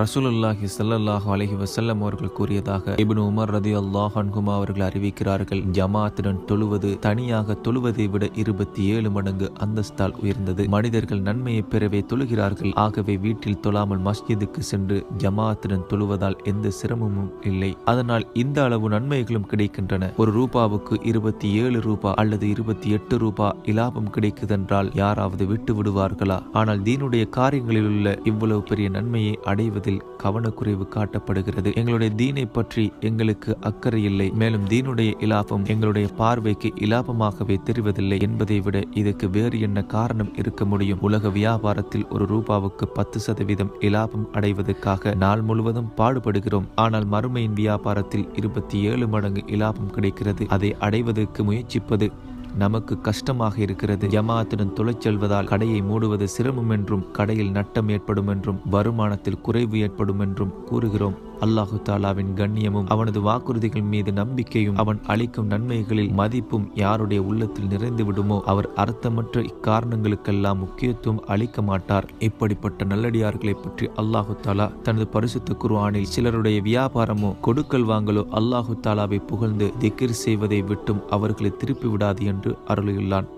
ரசூலுல்லாஹி ஸல்லல்லாஹு அலஹி வசல்லம் அவர்கள் கூறியதாக இபின் உமர் ரதி அல்லாஹ் அன்ஹுமா அவர்கள் அறிவிக்கிறார்கள். ஜமாத்துடன் தொழுவது தனியாக தொழுவதை விட இருபத்தி ஏழு மடங்கு அந்தஸ்தால் உயர்ந்தது. மனிதர்கள் நன்மையை பெறவே தொழுகிறார்கள். ஆகவே வீட்டில் தொழாமல் மஸ்ஜிதுக்கு சென்று ஜமாத்துடன் தொழுவதால் எந்த சிரமமும் இல்லை. அதனால் இந்த அளவு நன்மைகளும் கிடைக்கின்றன. ஒரு ரூபாவுக்கு இருபத்தி ஏழு ரூபா அல்லது இருபத்தி எட்டு ரூபா இலாபம் கிடைக்குதென்றால் யாராவது விட்டு விடுவார்களா? ஆனால் தீனுடைய காரியங்களில் உள்ள இவ்வளவு பெரிய நன்மையை அடைவது செய்வதில் கவனக்குறைவு காட்டப்படுகிறது. எங்களுடைய தீனை பற்றி எங்களுக்கு அக்கறை இல்லை மேலும் தீனுடைய இலாபம் எங்களுடைய பார்வைக்கு இலாபமாகவே தெரிவதில்லை என்பதை விட இதுக்கு வேறு என்ன காரணம் இருக்க முடியும்? உலக வியாபாரத்தில் ஒரு ரூபாவுக்கு பத்து சதவீதம் இலாபம் அடைவதற்காக நாள் முழுவதும் பாடுபடுகிறோம். ஆனால் மறுமையின் வியாபாரத்தில் இருபத்தி ஏழு மடங்கு இலாபம் கிடைக்கிறது. அதை அடைவதற்கு முயற்சிப்பது நமக்கு கஷ்டமாக இருக்கிறது. ஜமாத்துடன் துளைச்செல்வதால் கடையை மூடுவது சிரமம் என்றும் கடையில் நட்டம் ஏற்படும் என்றும் வருமானத்தில் குறைவு ஏற்படும் என்றும் கூறுகிறோம். அல்லாஹு தாலாவின் கண்ணியமும் அவனது வாக்குறுதிகள் மீது நம்பிக்கையும் அவன் அளிக்கும் நன்மைகளில் மதிப்பும் யாருடைய உள்ளத்தில் நிறைந்து விடுமோ அவர் அர்த்தமற்ற இக்காரணங்களுக்கெல்லாம் முக்கியத்துவம் அளிக்க மாட்டார். இப்படிப்பட்ட நல்லடியார்களை பற்றி அல்லாஹு தாலா தனது பரிசுத்த குர்ஆனில் சிலருடைய வியாபாரமோ கொடுக்கல் வாங்கலோ அல்லாஹு தாலாவை புகழ்ந்து திகிர் செய்வதை விட்டும் அவர்களை திருப்பி விடாது என்று அருளியுள்ளான்.